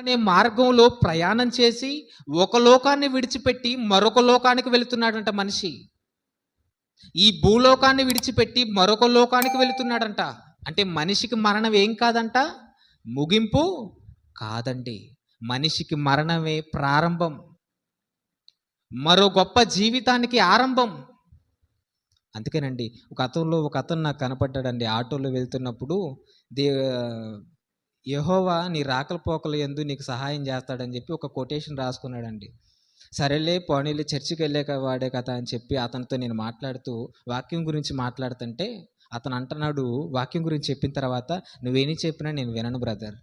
అనే మార్గంలో ప్రయాణం చేసి ఒక లోకాన్ని విడిచిపెట్టి మరొక లోకానికి వెళుతున్నాడంట మనిషి. ఈ భూలోకాన్ని విడిచిపెట్టి మరొక లోకానికి వెళుతున్నాడంట. అంటే మనిషికి మరణం ఏం కాదంట? ముగింపు కాదండి. మనిషికి మరణమే ప్రారంభం. మరో గొప్ప జీవితానికి ఆరంభం. అందుకేనండి ఒక అతనిలో ఒక అతను నాకు కనపడ్డాడండి. ఆటోలో వెళ్తున్నప్పుడు దే యహోవా నీ రాకల పోకలు ఎందు నీకు సహాయం చేస్తాడని చెప్పి ఒక కొటేషన్ రాసుకున్నాడండి. సరేలే పోనీలే చర్చికి వెళ్ళాక వాడే కదా అని చెప్పి అతనితో నేను మాట్లాడుతూ వాక్యం గురించి మాట్లాడుతుంటే అతను అంటున్నాడు వాక్యం గురించి చెప్పిన తర్వాత నువ్వేని చెప్పినా నేను వినను బ్రదర్.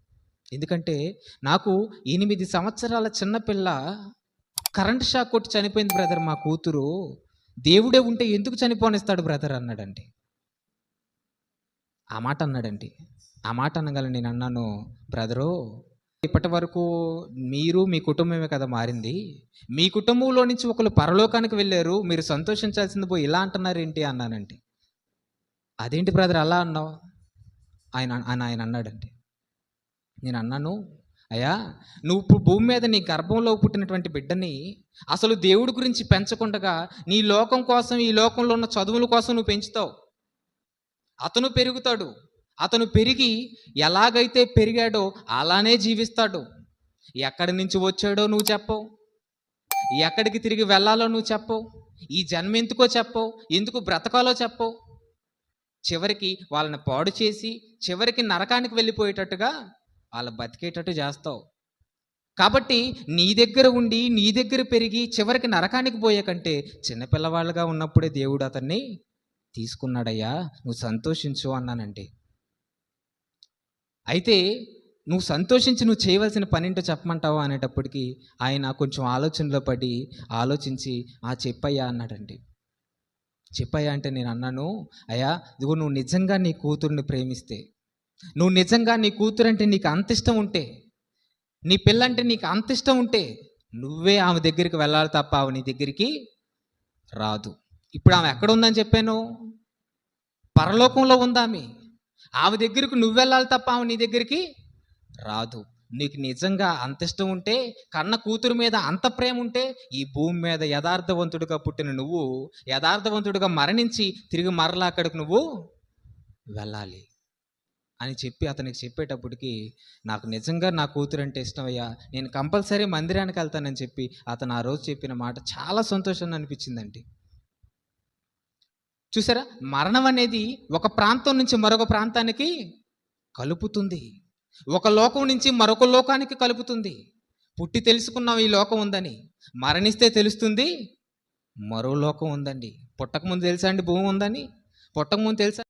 ఎందుకంటే నాకు ఎనిమిది సంవత్సరాల చిన్నపిల్ల కరెంట్ షాక్ కొట్టి చనిపోయింది బ్రదర్ మా కూతురు. దేవుడే ఉంటే ఎందుకు చనిపోనిస్తాడు బ్రదర్ అన్నాడండి. ఆ మాట అన్నాడండి. ఆ మాట అనగల నేను అన్నాను బ్రదరు ఇప్పటి వరకు మీరు మీ కుటుంబమే కదా మారింది. మీ కుటుంబంలో నుంచి ఒకరు పరలోకానికి వెళ్ళారు. మీరు సంతోషించాల్సింది పోయి ఇలా అంటున్నారు ఏంటి అదేంటి బ్రదర్ అలా అన్నావు? ఆయన ఆయన ఆయన అన్నాడంటే. నేను అన్నాను అయ్యా నువ్వు ఇప్పుడు భూమి మీద నీ గర్భంలో పుట్టినటువంటి బిడ్డని అసలు దేవుడి గురించి పెంచకుండగా నీ లోకం కోసం ఈ లోకంలో ఉన్న చదువుల కోసం నువ్వు పెంచుతావు. అతను పెరుగుతాడు. అతను పెరిగి ఎలాగైతే పెరిగాడో అలానే జీవిస్తాడు. ఎక్కడి నుంచి వచ్చాడో నువ్వు చెప్పవు. ఎక్కడికి తిరిగి వెళ్ళాలో నువ్వు చెప్పవు. ఈ జన్మ ఎందుకో చెప్పవు. ఎందుకు బ్రతకాలో చెప్పవు. చివరికి వాళ్ళని పాడు చేసి చివరికి నరకానికి వెళ్ళిపోయేటట్టుగా వాళ్ళ బతికేటట్టు చేస్తావు. కాబట్టి నీ దగ్గర ఉండి నీ దగ్గర పెరిగి చివరికి నరకానికి పోయే కంటే చిన్నపిల్లవాళ్ళుగా ఉన్నప్పుడే దేవుడు అతన్ని తీసుకున్నాడయ్యా. నువ్వు సంతోషించు అన్నానండి అయితే నువ్వు సంతోషించి నువ్వు చేయవలసిన పనింటో చెప్పమంటావా అనేటప్పటికీ ఆయన కొంచెం ఆలోచనలో పడి ఆలోచించి ఆ చెప్పయ్యా అన్నాడండి. చెప్పయ్యా అంటే నేను అన్నాను అయ్యా ఇదిగో నువ్వు నిజంగా నీ కూతుర్ని ప్రేమిస్తే నువ్వు నిజంగా నీ కూతురు అంటే నీకు అంత ఇష్టం ఉంటే నీ పిల్లంటే నీకు అంత ఇష్టం ఉంటే నువ్వే ఆమె దగ్గరికి వెళ్ళాలి తప్ప ఆమె నీ దగ్గరికి రాదు. ఇప్పుడు ఆమె ఎక్కడ ఉందని చెప్పాను? పరలోకంలో ఉందా ఆమె దగ్గరకు దగ్గరికి నువ్వు వెళ్ళాలి తప్ప ఆమె నీ దగ్గరికి రాదు. నీకు నిజంగా అంత ఇష్టం ఉంటే కన్న కూతురు మీద అంత ప్రేమ ఉంటే ఈ భూమి మీద యథార్థవంతుడిగా పుట్టిన నువ్వు యథార్థవంతుడిగా మరణించి తిరిగి మరలా అక్కడికి నువ్వు వెళ్ళాలి అని చెప్పి అతనికి చెప్పేటప్పటికి నాకు నిజంగా నా కూతురు అంటే ఇష్టమయ్యా నేను కంపల్సరీ మందిరానికి వెళ్తానని చెప్పి అతను ఆ రోజు చెప్పిన మాట చాలా సంతోషంగా అనిపించిందండి. చూసారా? మరణం అనేది ఒక ప్రాంతం నుంచి మరొక ప్రాంతానికి కలుపుతుంది. ఒక లోకం నుంచి మరొక లోకానికి కలుపుతుంది. పుట్టి తెలుసుకున్నాం ఈ లోకం ఉందని మరణిస్తే తెలుస్తుంది మరో లోకం ఉందండి. పుట్టకముందు తెలుసా అండి? భూమి ఉందని. పుట్టకముందు తెలుసా?